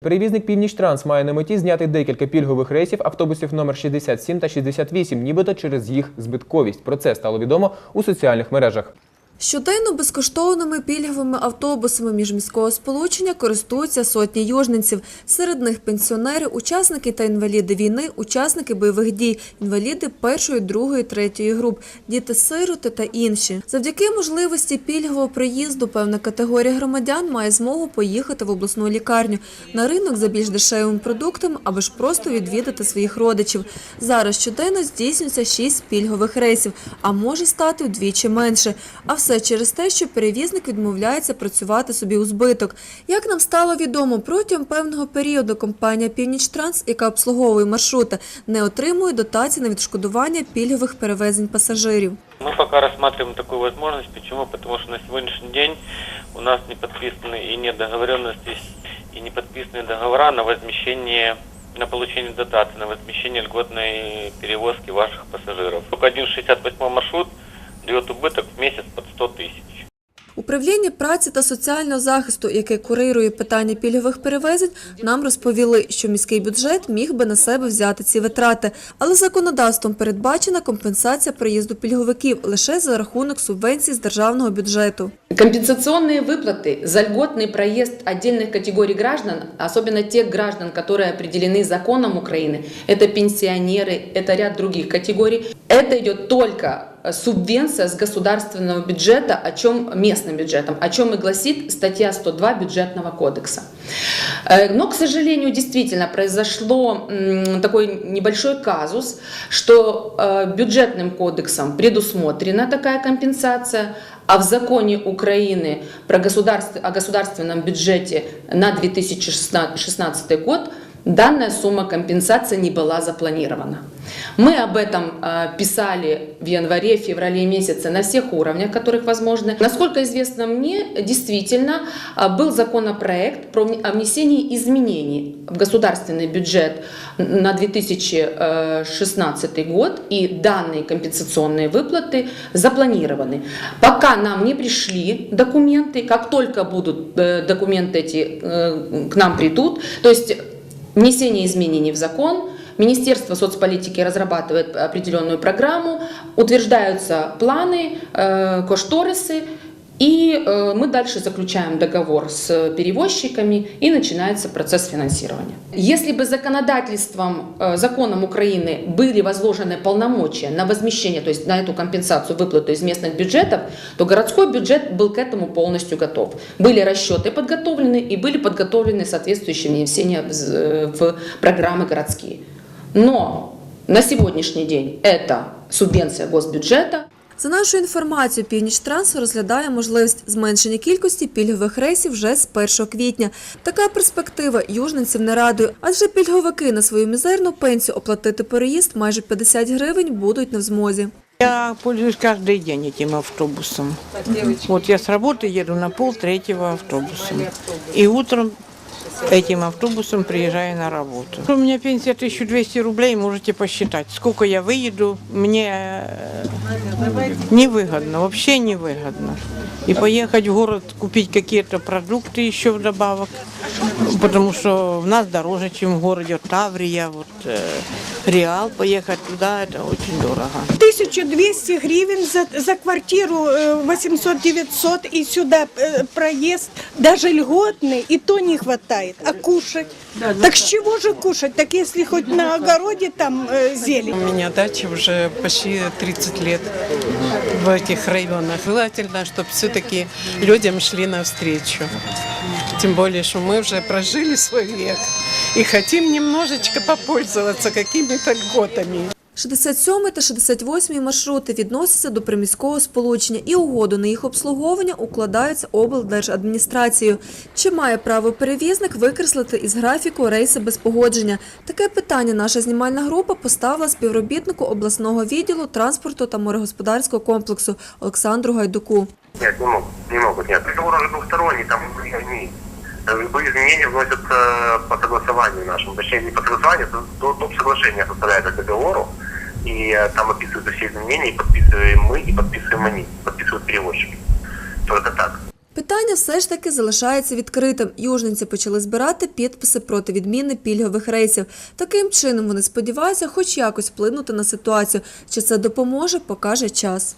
Перевізник Північ-Транс має на меті зняти декілька пільгових рейсів автобусів номер 67 та 68, нібито через їх збитковість. Про це стало відомо у соціальних мережах. Щоденно безкоштовними пільговими автобусами міжміського сполучення користуються сотні южненців. Серед них пенсіонери, учасники та інваліди війни, учасники бойових дій, інваліди першої, другої, третьої груп, діти-сироти та інші. Завдяки можливості пільгового проїзду певна категорія громадян має змогу поїхати в обласну лікарню на ринок за більш дешевими продуктами або ж просто відвідати своїх родичів. Зараз щоденно здійснюється 6 пільгових рейсів, а може стати вдвічі менше. А все через те, що перевізник відмовляється працювати собі у збиток. Як нам стало відомо, протягом певного періоду компанія Північ-Транс, яка обслуговує маршрути, не отримує дотацій на відшкодування пільгових перевезень пасажирів. Мы пока рассматриваем такую возможность. Почему? Потому что на сегодняшний день у нас не подписаны и нет договоренности, и не подписаны договора на возмещение на получение дотации, на возмещение льготной перевозки ваших пассажиров. Только один 68 маршрут дает убыток Управління праці та соціального захисту, яке курирує питання пільгових перевезень, нам розповіли, що міський бюджет міг би на себе взяти ці витрати, але законодавством передбачена компенсація проїзду пільговиків лише за рахунок субвенцій з державного бюджету. Компенсационные выплаты за льготный проезд отдельных категорий граждан, особенно тех граждан, которые определены законом Украины, это пенсионеры, это ряд других категорий, это идет только э, субвенция с государственного бюджета, о чем местным бюджетом, о чем и гласит статья 102 бюджетного кодекса. Э, Но, к сожалению, действительно произошло такой небольшой казус, что э, бюджетным кодексом предусмотрена такая компенсация, а в законе Украины про государство, о государственном бюджете на 2016 год данная сумма компенсации не была запланирована. Мы об этом э, писали в январе, феврале месяце на всех уровнях, которых возможно. Насколько известно мне, действительно э, был законопроект про вне- о внесении изменений в государственный бюджет на 2016 год, и данные компенсационные выплаты запланированы. Пока нам не пришли документы, как только будут э, документы эти э, к нам придут, то есть внесение изменений в закон, Министерство соцполитики разрабатывает определенную программу, утверждаются планы, э, кошторисы, и э, мы дальше заключаем договор с перевозчиками, и начинается процесс финансирования. Если бы законодательством, э, законом Украины были возложены полномочия на возмещение, то есть на эту компенсацию, выплату из местных бюджетов, то городской бюджет был к этому полностью готов. Были расчеты подготовлены и были подготовлены соответствующие внесения в в программы городские. Но на сегодняшний день это субвенция госбюджета, За нашою інформацією, Північ-Транс розглядає можливість зменшення кількості пільгових рейсів вже з 1 квітня. Така перспектива южненців не радує, адже пільговики на свою мізерну пенсію оплатити переїзд майже 50 гривень будуть не в змозі. Я пользуюсь каждый день этим автобусом. Вот я с работы еду на пол третьего автобусом. И утром этим автобусом приезжаю на работу. У меня пенсия 1200 рублей, можете посчитать. Сколько я выеду, мне э, невыгодно, вообще невыгодно. И поехать в город купить какие-то продукты еще вдобавок, потому что у нас дороже, чем в городе Вот Таврия, вот э, Реал, поехать туда, это очень дорого. 1200 гривен за, за квартиру, 800-900 и сюда э, проезд, даже льготный, и то не хватает. А кушать? так с чего же кушать? Так если хоть на огороде там э, зелень. У меня дача уже почти 30 лет в этих районах. Желательно, чтобы все-таки людям шли навстречу. Тем более, что мы уже прожили свой век и хотим немножечко попользоваться какими-то льготами. 67 та 68 маршрути відносяться до приміського сполучення і угоду на їх обслуговування укладаються облдержадміністрацією. Чи має право перевізник викреслити із графіку рейси без погодження? Таке питання наша знімальна група поставила співробітнику обласного відділу транспорту та морегосподарського комплексу Олександру Гайдуку. Нет, не могут. Не могут, нет. Договор уже двухсторонний, там они, э, любые изменения вносятся по согласованию нашему. Точнее, не по согласованию, это до- доп. соглашение составляется к договору. И э, там описываются все изменения, и подписываем мы, и подписываем они, подписывают перевозчики. Только так. Питання все ж таки залишається відкритим. Южненці почали збирати підписи проти відміни пільгових рейсів. Таким чином вони сподіваються хоч якось вплинути на ситуацію. Чи це допоможе, покаже час.